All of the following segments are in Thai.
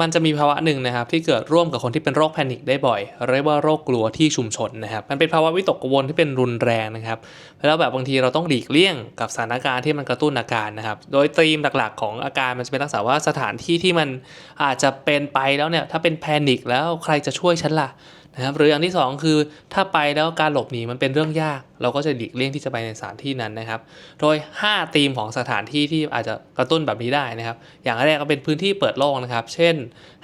มันจะมีภาวะหนึ่งนะครับที่เกิดร่วมกับคนที่เป็นโรคแพนิคได้บ่อยเรียกว่าโรคกลัวที่ชุมชนนะครับมันเป็นภาวะวิตกกังวลที่เป็นรุนแรงนะครับแล้วแบบบางทีเราต้องหลีกเลี่ยงกับสถานการณ์ที่มันกระตุ้นอาการนะครับโดยธีมหลักๆ ของอาการมันจะเป็นลักษณะว่าสถานที่ที่มันอาจจะเป็นไปแล้วเนี่ยถ้าเป็นแพนิคแล้วใครจะช่วยฉันล่ะ นะครับหรืออย่างที่สองคือถ้าไปแล้วการหลบหนีมันเป็นเรื่องยาก เราก็จะหลีกเลี่ยงที่จะไปในสถานที่นั้นนะครับ โดย 5 ธีมของสถานที่ที่อาจจะกระตุ้นแบบนี้ได้นะครับ อย่างแรกก็เป็นพื้นที่เปิดโล่งนะครับ เช่น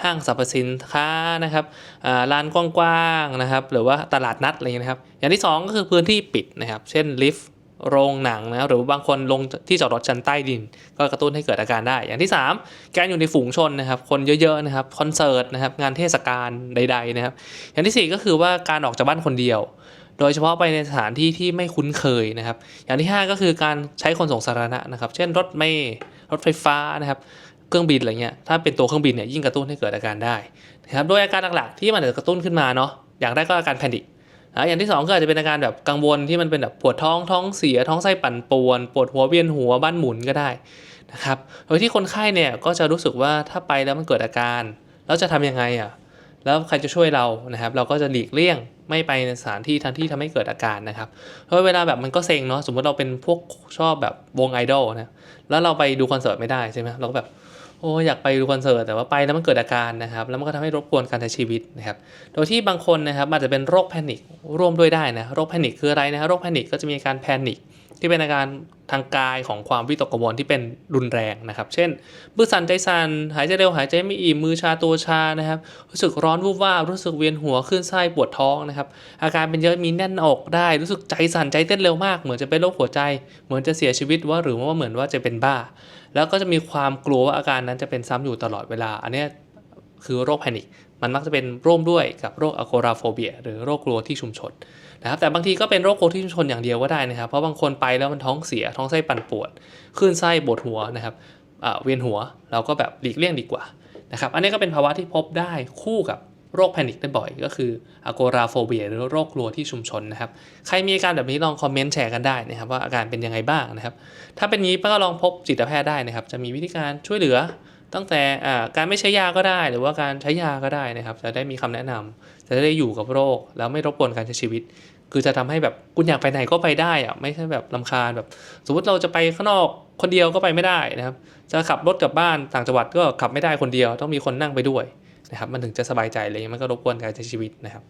ห้างสรรพสินค้านะครับร้าลานกว้างๆนะครับ หรือว่าตลาดนัดอะไรอย่างเงี้ยนะครับ อย่างที่ 2 ก็คือพื้นที่ปิดนะครับ เช่นลิฟต์ โรงหนังนะหรือบางคนลงที่จอดรถชั้นใต้ดิน ก็กระตุ้นให้เกิดอาการได้ อย่างที่ 3 การอยู่ในฝูงชนนะครับคนเยอะๆนะครับคอนเสิร์ตนะครับงานเทศกาลใด ๆนะครับ อย่างทีสี่4 ก็คือว่าการออกจากบ้านคนเดียว โดยเฉพาะไปในสถานที่ที่ไม่คุ้นเคยนะครับ อย่างที่ 5 ก็คือการใช้ขนส่งสาธารณะนะครับ เช่นรถเมล์รถไฟฟ้านะครับเครื่องบินอะไรเงี้ย ถ้าเป็นตัวเครื่องบินเนี่ยยิ่งกระตุ้นให้เกิดอาการได้นะครับ โดยอาการหลักๆที่มันจะกระตุ้นขึ้นมาเนาะ อย่างแรกก็อาการแพนิค นะอย่างที่สองก็อาจจะเป็นอาการแบบกังวลที่มันเป็นแบบปวดท้องท้องเสียท้องไส้ปั่นป่วนปวดหัวเวียนหัวบ้านหมุนก็ได้นะครับโดยที่คนไข้เนี่ยก็จะรู้สึกว่าถ้าไปแล้วมันเกิดอาการ แล้วจะทำยังไงอะแล้วใครจะช่วยเรานะครับ เราก็จะหลีกเลี่ยงไม่ไปในสถานที่ทันที่ทำให้เกิดอาการนะครับเพราะเวลาแบบมันก็เซ็งเนาะสมมติเราเป็นพวกชอบแบบวงไอดอลนะแล้วเราไปดูคอนเสิร์ตไม่ได้ใช่ไหมเราก็แบบ โอ้ยอยากไปดูคอนเสิร์ตแต่ว่าไปแล้วมันเกิดอาการนะครับ แล้วมันก็ทำให้รบกวนการใช้ชีวิตนะครับ โดยที่บางคนนะครับอาจจะเป็นโรคแพนิคร่วมด้วยได้นะโรคแพนิคคืออะไรนะโรคแพนิคก็จะมีการแพนิค ที่เป็นอาการทางกายของความวิตกกังวลที่เป็นรุนแรงนะครับ เช่นมือสั่นใจสั่นหายใจเร็วหายใจไม่อิ่มมือชาตัวชานะครับ รู้สึกร้อนวูบวาบรู้สึกเวียนหัวคลื่นไส้ปวดท้องนะครับ อาการเป็นเยอะมีแน่นอกได้ รู้สึกใจสั่นใจเต้นเร็วมาก เหมือนจะเป็นโรคหัวใจ เหมือนจะเสียชีวิตว่าหรือว่าเหมือนว่าจะเป็นบ้า แล้วก็จะมีความกลัวว่าอาการนั้นจะเป็นซ้ำอยู่ตลอดเวลา อันนี้คือโรคแพนิค มันมักจะเป็นร่วมด้วยกับโรคอะโกราโฟเบียหรือโรคกลัวที่ชุมชนนะครับแต่บางทีก็เป็นโรคกลัวที่ชุมชนอย่างเดียวก็ได้นะครับ เพราะบางคนไปแล้วมันท้องเสียท้องไส้ปั่นปวดคลื่นไส้ปวดหัวนะครับเวียนหัวเราก็แบบหลีกเลี่ยงดีกว่านะครับอันนี้ก็เป็นภาวะที่พบได้คู่กับโรคแพนิคได้บ่อย ก็คืออะโกราโฟเบียหรือโรคกลัวที่ชุมชนนะครับ ใครมีอาการแบบนี้ลองคอมเมนต์แชร์กันได้นะครับ ว่าอาการเป็นยังไงบ้างนะครับ ถ้าเป็นงี้ก็ลองพบจิตแพทย์ได้นะครับ จะมีวิธีการช่วยเหลือ ตั้งแต่การไม่ใช้ยาก็ได้ หรือว่าการใช้ยาก็ได้นะครับ จะได้มีคำแนะนำจะได้อยู่กับโรค แล้วไม่รบกวนการใช้ชีวิต คือจะทำให้แบบคุณอยากไปไหนก็ไปได้อะไม่ใช่แบบลำคาญแบบ สมมติเราจะไปข้างนอกคนเดียวก็ไปไม่ได้นะครับ จะขับรถกลับบ้านต่างจังหวัดก็ขับไม่ได้คนเดียว ต้องมีคนนั่งไปด้วยนะครับ มันถึงจะสบายใจเลยมันก็รบกวนการใช้ชีวิตนะครับ